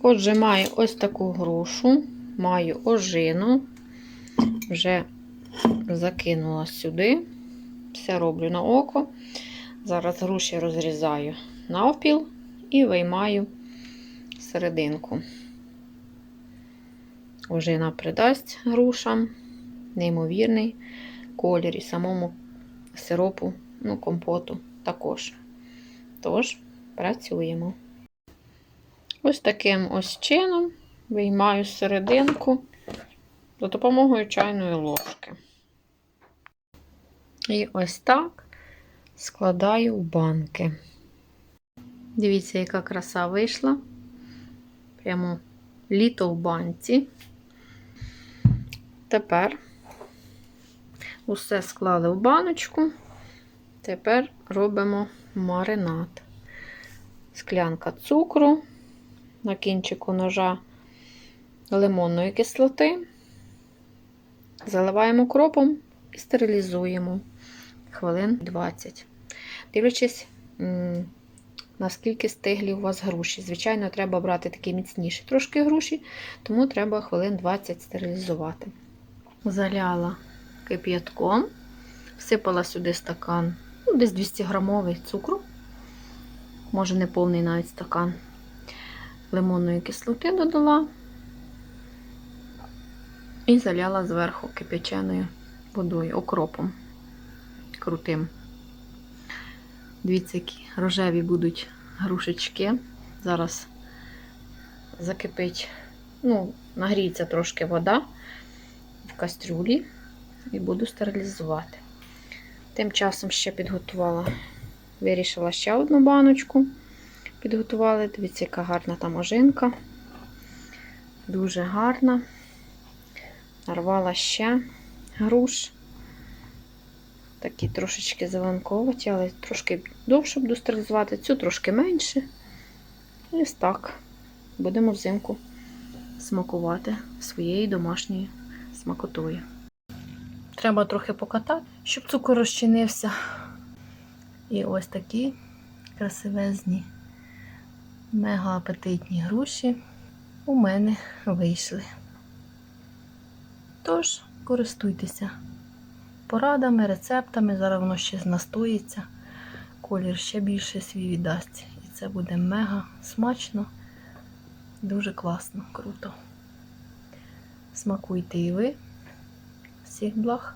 Отже, маю ось таку грушу, маю ожину, вже закинула сюди, все роблю на око. Зараз груші розрізаю навпіл і виймаю серединку. Ожина придасть грушам неймовірний колір і самому сиропу, ну, компоту також. Тож, працюємо. Ось таким ось чином виймаю серединку за допомогою чайної ложки. І ось так складаю в банки. Дивіться, яка краса вийшла. Прямо літо в банці. Тепер усе склали в баночку. Тепер робимо маринад. Склянка цукру, на кінчику ножа лимонної кислоти. Заливаємо кропом і стерилізуємо хвилин 20. Дивлячись, наскільки стиглі у вас груші. Звичайно, треба брати такі міцніші трошки груші, тому треба хвилин 20 стерилізувати. Заляла кип'ятком, всипала сюди стакан, ну, десь 200 грамовий цукру, може не повний навіть стакан. Лимонної кислоти додала і заляла зверху кип'яченою водою, окропом крутим. Дивіться, які рожеві будуть грушечки. Зараз закипить, ну, нагріється трошки вода в кастрюлі і буду стерилізувати. Тим часом ще підготувала, вирішила ще одну баночку. Підготували. Дивіться, яка гарна там ожинка. Дуже гарна. Нарвала ще груш. Такі трошечки зеленковаті, але трошки довше буду стерилізувати, цю трошки менше. І ось так будемо взимку смакувати своєю домашньою смакотою. Треба трохи покатати, щоб цукор розчинився. І ось такі красивезні, мега апетитні груші у мене вийшли. Тож, користуйтеся порадами, рецептами. Зараз воно ще настоїться, колір ще більше свій віддасть. І це буде мега смачно, дуже класно, круто. Смакуйте і ви. Всіх благ!